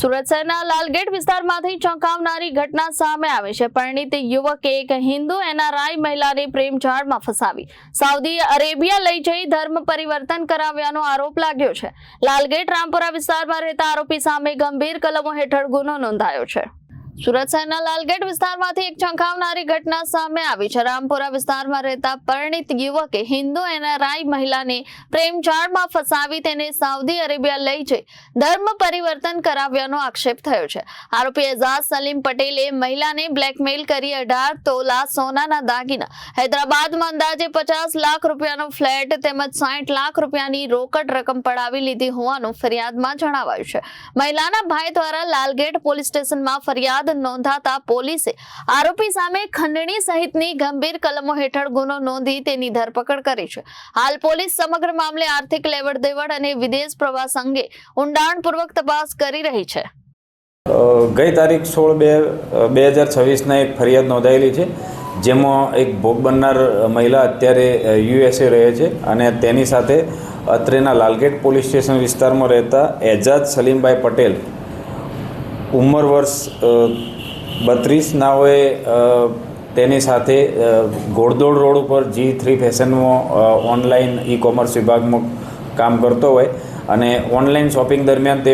સુરત શહેરના લાલગેટ વિસ્તારમાંથી ચોંકાવનારી ઘટના સામે આવી છે. પરિણીત યુવકે એક હિન્દુ એનઆરઆઈ મહિલાને પ્રેમ ઝાડમાં ફસાવી. સાઉદી અરેબિયા લઈ જઈ ધર્મ પરિવર્તન કરાવ્યાનો આરોપ લાગ્યો છે. લાલગેટ રામપુરા વિસ્તારમાં રહેતા આરોપી સામે ગંભીર કલમો હેઠળ ગુનો નોંધાયો છે. સુરત શહેરના લાલગેટ વિસ્તારમાંથી એક ચંખાવનારી ઘટના સામે આવી છે. રામપુરા વિસ્તારમાં રહેતા પરિણીત યુવકે હિન્દુ એનઆરઆઈ મહિલાને પ્રેમ જાળમાં ફસાવી તેને સાઉદી અરેબિયા લઈ જઈ ધર્મ પરિવર્તન કરાવ્યાનો આક્ષેપ થયો છે. આરોપી એઝાઝ સલીમ પટેલે મહિલાને બ્લેકમેલ કરી અઢાર તોલા સોનાના દાગીના, હૈદરાબાદમાં અંદાજે પચાસ લાખ રૂપિયાનો ફ્લેટ તેમજ સાઠ લાખ રૂપિયાની રોકડ રકમ પડાવી લીધી હોવાનું ફરિયાદમાં જણાવાયું છે. મહિલાના ભાઈ દ્વારા લાલગેટ પોલીસ સ્ટેશનમાં ફરિયાદ નોંધાતા પોલીસે આરોપી સામે ખંડણી સહિતની ગંભીર કલમો હેઠળ ગુનો નોંધી તેની ધરપકડ કરી છે. હાલ પોલીસ સમગ્ર મામલે આર્થિક લેવડ દેવડ અને વિદેશ પ્રવાસ અંગે ઊંડાણપૂર્વક તપાસ કરી રહી છે. ગઈ તારીખ સોળ બે બે હજાર છવ્વીસના એક ફરિયાદ નોંધાયેલી છે, જેમાં એક ભોગ બનનાર મહિલા અત્યારે યુએસએ રહે છે અને તેની સાથે અત્રેના લાલગેટ પોલીસ સ્ટેશન વિસ્તારમાં રહેતા એજાજ સલીમભાઈ પટેલ ઉંમર વર્ષ બત્રીસ નાઓએ અ, તેની સાથે ઘોડદોડ રોડ ઉપર જી થ્રી ફેશનમાં ઓનલાઈન ઈ કોમર્સ વિભાગમાં કામ કરતો હોય અને ઓનલાઈન શોપિંગ દરમિયાન તે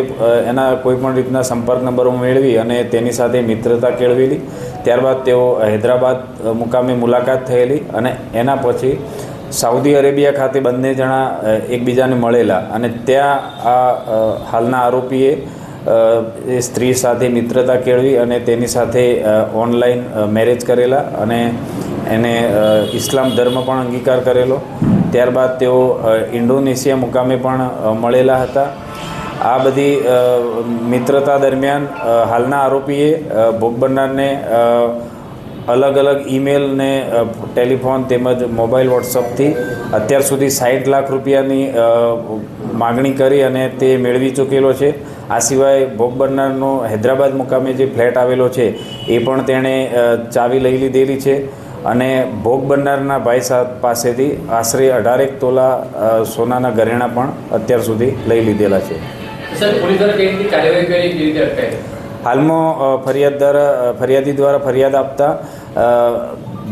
એના કોઈપણ રીતના સંપર્ક નંબરો મેળવી અને તેની સાથે મિત્રતા કેળવેલી. ત્યારબાદ તેઓ હૈદરાબાદ મુકામે મુલાકાત થયેલી અને એના પછી સાઉદી અરેબિયા ખાતે બંને જણા એકબીજાને મળેલા અને ત્યાં આ હાલના આરોપીએ એ સ્ત્રી સાથે મિત્રતા કેળવી અને તેની સાથે ઓનલાઈન મેરેજ કરેલા અને એને ઇસ્લામ ધર્મ પણ અંગીકાર કરેલો. ત્યારબાદ તેઓ ઇન્ડોનેશિયા મુકામે પણ મળેલા હતા. આ બધી મિત્રતા દરમિયાન હાલના આરોપીએ ભોગ બનનારને અલગ અલગ ઈમેલ ને ટેલિફોન તેમજ મોબાઈલ વોટ્સઅપથી અત્યાર સુધી સાઠ લાખ રૂપિયાની માગણી કરી અને તે મેળવી ચૂકેલો છે. આ સિવાય ભોગ બનનારનો હૈદરાબાદ મુકામે જે ફ્લેટ આવેલો છે એ પણ તેણે ચાવી લઈ લીધેલી છે. અને ભોગ બનનારના ભાઈ સા પાસેથી આશરે અઢારેક તોલા સોનાના ઘરેણાં પણ અત્યાર સુધી લઈ લીધેલા છે. હાલમાં ફરિયાદ દ્વારા ફરિયાદી દ્વારા ફરિયાદ આપતા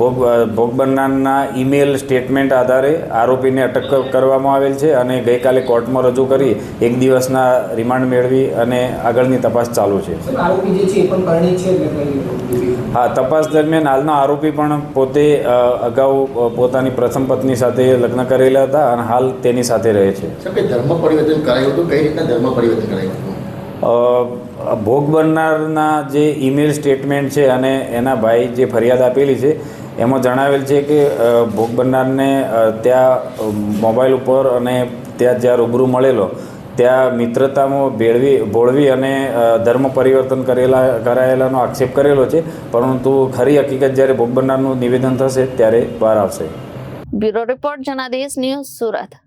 ભોગ ભોગ બનનારના ઈમેલ સ્ટેટમેન્ટ આધારે આરોપીને અટક કરવામાં આવેલ છે અને ગઈકાલે કોર્ટમાં રજૂ કરી એક દિવસના રિમાન્ડ મેળવી અને આગળની તપાસ ચાલુ છે. સર આરોપી જે છે એ પણ પરણિત છે એટલે કઈ હા તપાસ દરમિયાન હાલનો આરોપી પણ પોતે અગાઉ પોતાની પ્રથમ પત્ની સાથે લગ્ન કરેલા હતા અને હાલ તેની સાથે રહે છે. ધર્મ પરિવર્તન કરાયું હતું? કઈ રીતના ધર્મ પરિવર્તન કરાયું હતું? ભોગ બનનારના જે ઈમેલ સ્ટેટમેન્ટ છે અને એના ભાઈ જે ફરિયાદ આપેલી છે એમાં જણાવેલ છે કે ભોગ બનનારને ત્યાં મોબાઈલ ઉપર અને ત્યાં જ્યાં રૂબરૂ મળેલો, ત્યાં મિત્રતામાં ભેળવી, ભોળવી અને ધર્મ પરિવર્તન કરેલા, કરાયેલાનો આક્ષેપ કરેલો છે. પરંતુ ખરી હકીકત જ્યારે ભોગ બનનારનું નિવેદન થશે, ત્યારે બહાર આવશે. Bureau report Janadesh news Surat.